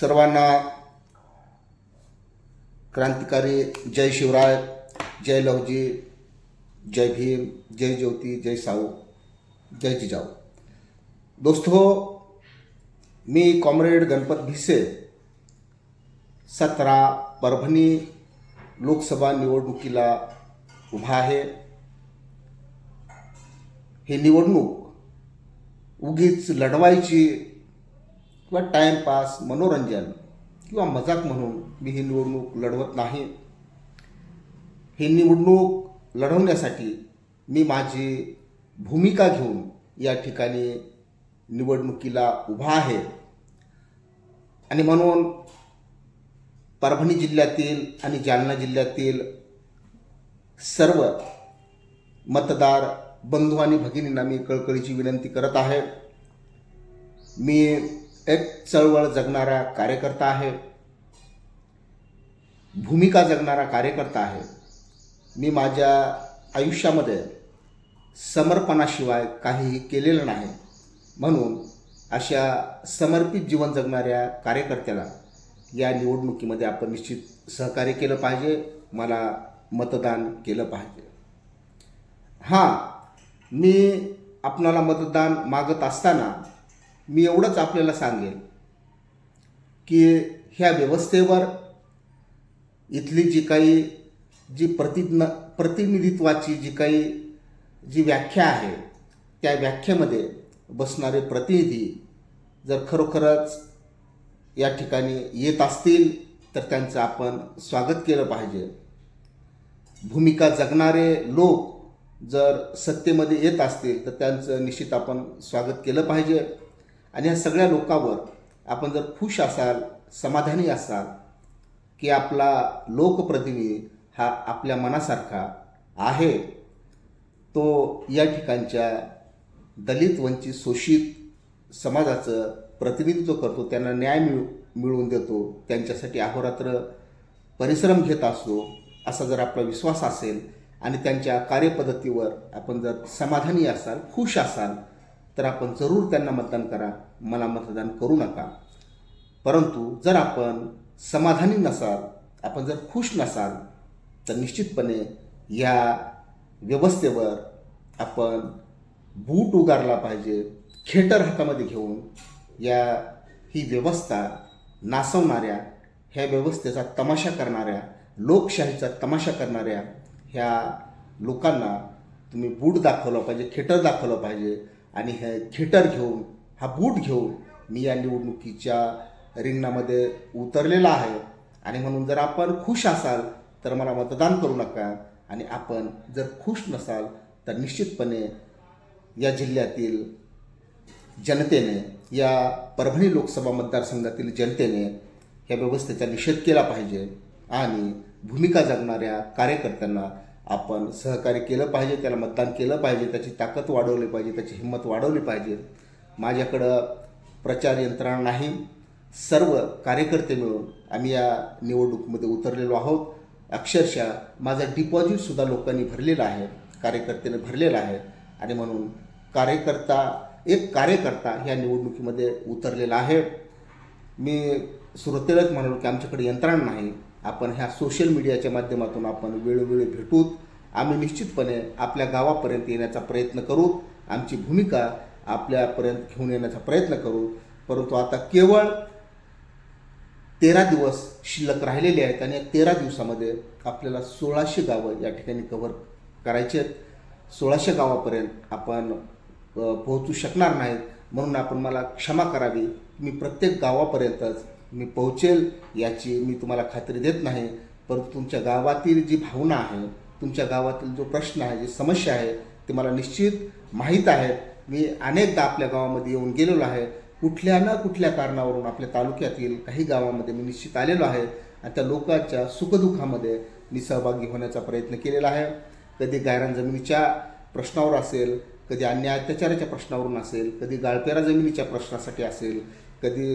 सर्वांना क्रांतिकारी जय शिवराय जय लवजी जय भीम जय ज्योती जय साऊ जय जिजाऊ. दोस्तो मी कॉम्रेड गणपत भिसे सतरा परभणी लोकसभा निवडणुकीला उभा आहे. ही निवडणूक उगीच लढवायची किंवा टाईमपास मनोरंजन किंवा मजाक म्हणून मी ही निवडणूक लढवत नाही. ही निवडणूक लढवण्यासाठी मी माझी भूमिका घेऊन या ठिकाणी निवडणुकीला उभा आहे. आणि म्हणून परभणी जिल्ह्यातील आणि जालना जिल्ह्यातील सर्व मतदार बंधू आणि भगिनींना मी कळकळीची विनंती करत आहे. मी एक चळवळ जगणारा कार्यकर्ता आहे. भूमिका जगणारा कार्यकर्ता आहे. मी माझ्या आयुष्यामध्ये समर्पणाशिवाय काहीही केलेलं नाही. म्हणून अशा समर्पित जीवन जगणाऱ्या कार्यकर्त्याला या निवडणुकीमध्ये आपण निश्चित सहकार्य केलं पाहिजे. मला मतदान केलं पाहिजे. हां मी आपणाला मतदान मागत असताना मी एवढंच आपल्याला सांगेन की ह्या व्यवस्थेवर इथली जी काही जी प्रतिज्ञ प्रतिनिधित्वाची जी काही जी व्याख्या आहे त्या व्याख्येमध्ये बसणारे प्रतिनिधी जर खरोखरच या ठिकाणी येत असतील तर त्यांचं आपण स्वागत केलं पाहिजे. भूमिका जगणारे लोक जर सत्तेमध्ये येत असतील तर त्यांचं निश्चित आपण स्वागत केलं पाहिजे. आणि ह्या सगळ्या लोकांवर आपण जर खुश असाल समाधानी असाल की आपला लोकप्रतिनिधी हा आपल्या मनासारखा आहे तो या ठिकाणच्या दलित वंचित शोषित समाजाचं प्रतिनिधित्व करतो त्यांना न्याय मिळू मिळवून देतो त्यांच्यासाठी अहोरात्र परिश्रम घेत असतो असा जर आपला विश्वास असेल आणि त्यांच्या कार्यपद्धतीवर आपण जर समाधानी असाल खुश असाल तर आपण जरूर त्यांना मतदान करा. मला मतदान करू नका. परंतु जर आपण समाधानी नसाल आपण जर खुश नसाल तर निश्चितपणे या व्यवस्थेवर आपण बूट उगारला पाहिजे. खेटर हातामध्ये घेऊन या ही व्यवस्था नासवणाऱ्या ह्या व्यवस्थेचा तमाशा करणाऱ्या लोकशाहीचा तमाशा करणाऱ्या ह्या लोकांना तुम्ही बूट दाखवलं पाहिजे खेटर दाखवलं पाहिजे. आणि हे थिएटर घेऊन हा बूट घेऊन मी या निवडणुकीच्या रिंगणामध्ये उतरलेला आहे. आणि म्हणून जर आपण खुश असाल तर मला मतदान करू नका. आणि आपण जर खुश नसाल तर निश्चितपणे या जिल्ह्यातील जनतेने या परभणी लोकसभा मतदारसंघातील जनतेने या व्यवस्थेचा निषेध केला पाहिजे. आणि भूमिका जगणाऱ्या कार्यकर्त्यांना आपण सहकार्य केलं पाहिजे त्याला मतदान केलं पाहिजे त्याची ताकद वाढवली पाहिजे त्याची हिंमत वाढवली पाहिजे. माझ्याकडं प्रचार यंत्रणा नाही सर्व कार्यकर्ते मिळून आम्ही या निवडणुकीमध्ये उतरलेलो आहोत. अक्षरशः माझा डिपॉझिटसुद्धा लोकांनी भरलेला आहे कार्यकर्त्याने भरलेला आहे. आणि म्हणून कार्यकर्ता एक कार्यकर्ता ह्या निवडणुकीमध्ये उतरलेला आहे. मी सुरुवातीलाच म्हणालो की आमच्याकडे यंत्रणा नाही. आपण ह्या सोशल मीडियाच्या माध्यमातून आपण वेळोवेळी भेटूत आम्ही निश्चितपणे आपल्या गावापर्यंत येण्याचा प्रयत्न करू. आमची भूमिका आपल्यापर्यंत घेऊन येण्याचा प्रयत्न करू. परंतु आता केवळ तेरा दिवस शिल्लक राहिलेले आहेत आणि या तेरा दिवसामध्ये आपल्याला सोळाशे गावं या ठिकाणी कव्हर करायचे आहेत. सोळाशे गावापर्यंत आपण पोहोचू शकणार नाहीत. म्हणून आपण मला क्षमा करावी. मी प्रत्येक गावापर्यंतच मी पोहोचेल याची मी तुम्हाला खात्री देत नाही परंतु तुमच्या गावातील जी भावना आहे तुमच्या गावातील जो प्रश्न आहे जी समस्या आहे ते मला निश्चित माहीत आहे. मी अनेकदा आपल्या गावामध्ये येऊन गेलेलो आहे. कुठल्या ना कुठल्या कारणावरून आपल्या तालुक्यातील काही गावामध्ये मी निश्चित आलेलो आहे आणि त्या लोकांच्या सुखदुःखामध्ये मी सहभागी होण्याचा प्रयत्न केलेला आहे. कधी गायरान जमिनीच्या प्रश्नावर असेल कधी अन्याय अत्याचाराच्या प्रश्नावरून असेल कधी गाळपेरा जमिनीच्या प्रश्नासाठी असेल कधी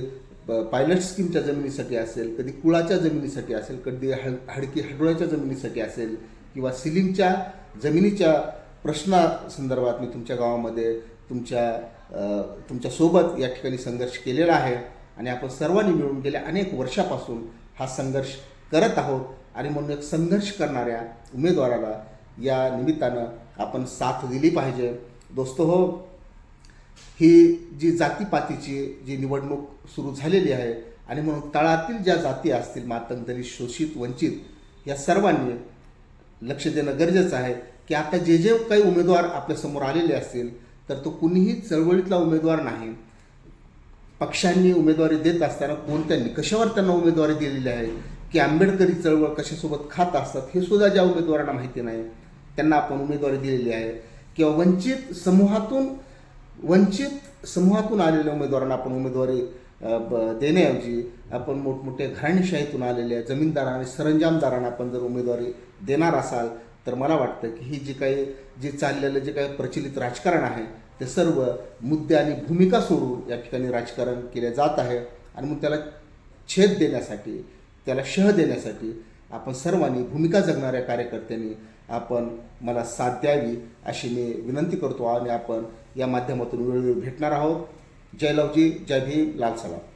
प- पायलट स्कीमच्या जमिनीसाठी असेल कधी कुळाच्या जमिनीसाठी असेल कधी हड हडकी हडोळ्याच्या जमिनीसाठी असेल किंवा सिलिंगच्या जमिनीच्या प्रश्नासंदर्भात मी तुमच्या गावामध्ये तुमच्या तुमच्यासोबत या ठिकाणी संघर्ष केलेला आहे आणि आपण सर्वांनी मिळून गेल्या अनेक वर्षापासून हा संघर्ष करत आहोत आणि म्हणून एक संघर्ष करणाऱ्या उमेदवाराला या निमित्तानं आपण साथ दिली पाहिजे. दोस्तो हो ही जी जातीपातीची जी निवडणूक सुरू झालेली आहे आणि म्हणून तळातील ज्या जाती असतील मातंग दलित शोषित वंचित या सर्वांनी लक्ष देणं गरजेचं आहे की आता जे जे काही उमेदवार आपल्यासमोर आलेले असतील तर तो कुणीही चळवळीतला उमेदवार नाही. पक्षांनी उमेदवारी देत असताना कोणत्या निकषावर त्यांना उमेदवारी दिलेली आहे? की आंबेडकरी चळवळ कशासोबत खात असतात हे सुद्धा ज्या उमेदवारांना माहिती नाही त्यांना आपण उमेदवारी दिलेली आहे. किंवा वंचित समूहातून वंचित समूहातून आलेल्या उमेदवारांना आपण उमेदवारी ब- देण्याऐवजी आपण मोठमोठ्या घराणीशाहीतून आलेल्या जमीनदारांना आणि सरंजामदारांना आपण जर उमेदवारी देणार असाल तर मला वाटतं की ही जी काही जे चाललेलं जे काही प्रचलित राजकारण आहे ते सर्व मुद्दे आणि भूमिका सोडून या ठिकाणी राजकारण केले जात आहे. आणि मग त्याला छेद देण्यासाठी त्याला शह देण्यासाठी आपण सर्वांनी भूमिका जगणाऱ्या कार्यकर्त्यांनी आपण मला साथ द्यावी अशी मी विनंती करतो आणि आपण या माध्यमातून वेळोवेळी भेटणार आहोत. जय लवजी जय भीम लाल सलाम.